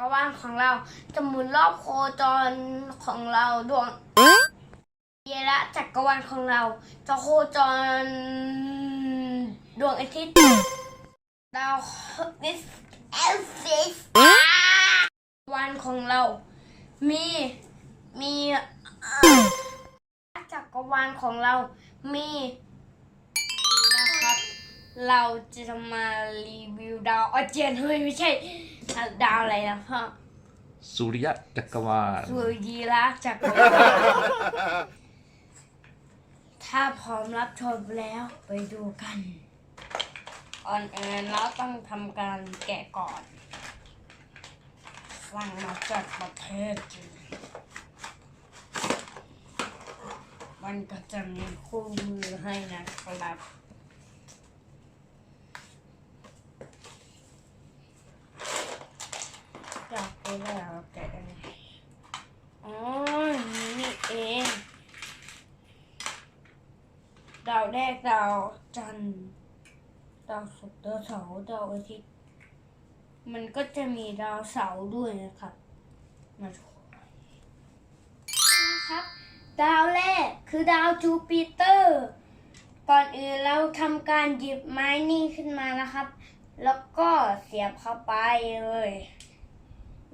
จักรวาลของเราจะหมุนรอบโคจรของเราดวงเยระจักรวาลของเรา จะโคจรดวงอาทิตย์ดาวดิสเอลซิสวันของเรา มีมีจักรวาลของเรา มีนะครับ เราจะมารีวิวดาวอาเจียนเฮ้ยไม่ใช่ ดาวอะไรนะพ่อสุริยะจักรวาลสุรีระจักรวาลถ้าพร้อมรับชมแล้วไปดูกันก่อนอื่นเราต้องทำการแกะก่อนสั่งมาจากประเทศจีนมันก็จะมีคู่มือให้นะครับ อยากไปแล้วแกะยังไงอ๋ออย่างนี้นี่เองดาวแรกดาวจันทร์ดาวศุกร์ดาวเสาร์ดาวอาทิตย์มันก็จะมีดาวเสาร์ด้วยนะครับมาดูนะครับ ดาวแรกคือดาวจูปิเตอร์ ก่อนอื่นเราทำการหยิบไม้นี่ขึ้นมานะครับ แล้วก็เสียบเข้าไปเลย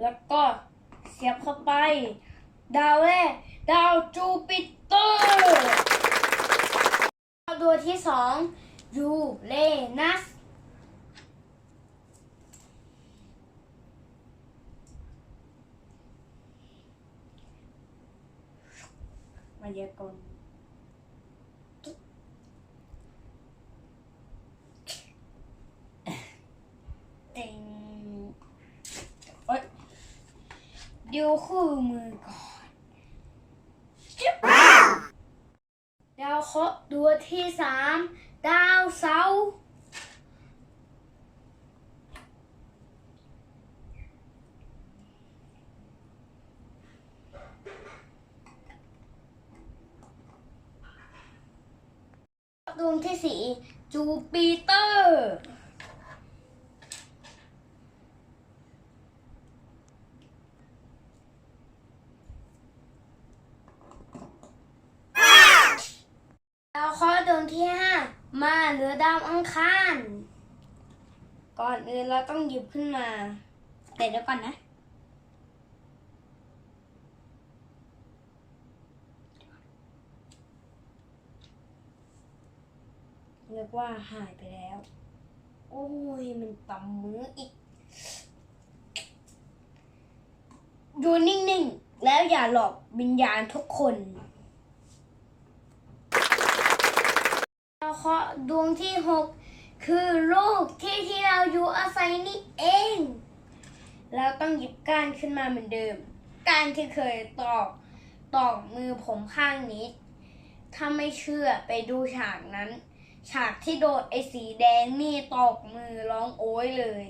แล้วก็เสียบเข้าไป ดาวแรกดาวจูปิเตอร์ดาวดวงที่สองยูเรนัสมายากลเต็งเอ้ย ดูคู่มือก่อนจิ๊บดาวเคราะห์ดวงที่สามดาวเสาร์ดวงที่สี่จูปิเตอร์ ดาวเค ราะห์ดวงที่ห้ามาเหลือดาวอังคาร ก่อนอื่นเราต้องหยิบขึ้นมา แต่เดี๋ยวก่อนนะ เรียกว่าหายไปแล้ว โอ้ย มันต่ำมืออีกดูนิ่ง ๆ แล้วอย่าหลอกวิญญาณทุกคนาวเคราะห์ดวงที่หกคือลูกที่ที่เราอยู่อาศัยนี่เองเราต้องหยิบก้านขึ้นมาเหมือนเดิม ก้านที่เคยตอกตอกมือผมข้างนี้ ถ้าไม่เชื่อไปดูฉากนั้น ฉากที่โดนไอ้สีแดงนี่ตอกมือร้องโอ้ยเลย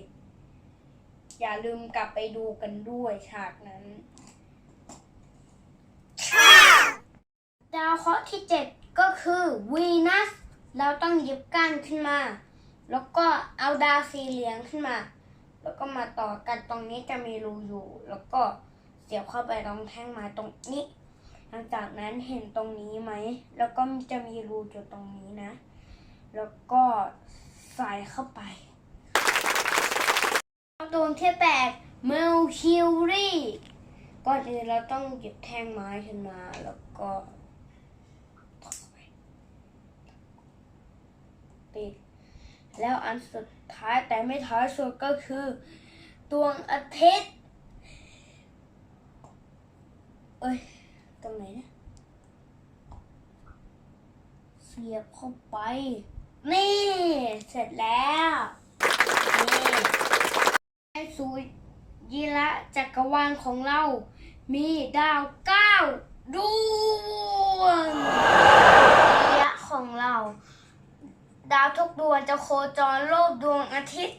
อย่าลืมกลับไปดูกันด้วยฉากนั้นดาวเคราะห์ที่เจ็ดก็คือวีนัส เราต้องหยิบก้านขึ้นมา แล้วก็เอาดาวสีเหลืองขึ้นมา แล้วก็มาต่อกันตรงนี้จะมีรูอยู่ แล้วก็เสียบเข้าไปตรงแท่งไม้ตรงนี้ หลังจากนั้นเห็นตรงนี้ไหม แล้วก็จะมีรูจุดตรงนี้นะ แล้วก็ใส่เข้าไปดวงที่แปดเมลคิวรี่ก่อนอื่นเราต้องหยิบแท่งไม้ขึ้นมาแล้วก็ปิด แล้วอันสุดท้ายแต่ไม่ท้ายสุดก็คือดวงอาทิตย์เอ้ยตรงไหนนะเสียบเข้าไป นี่ เสร็จแล้ว นี่ไอสูยีระจักรวาลของเรา มีดาวเก้าดวงระยะของเรา ดาวทุ กดวงจะโคจรรอบดวงอาทิตย์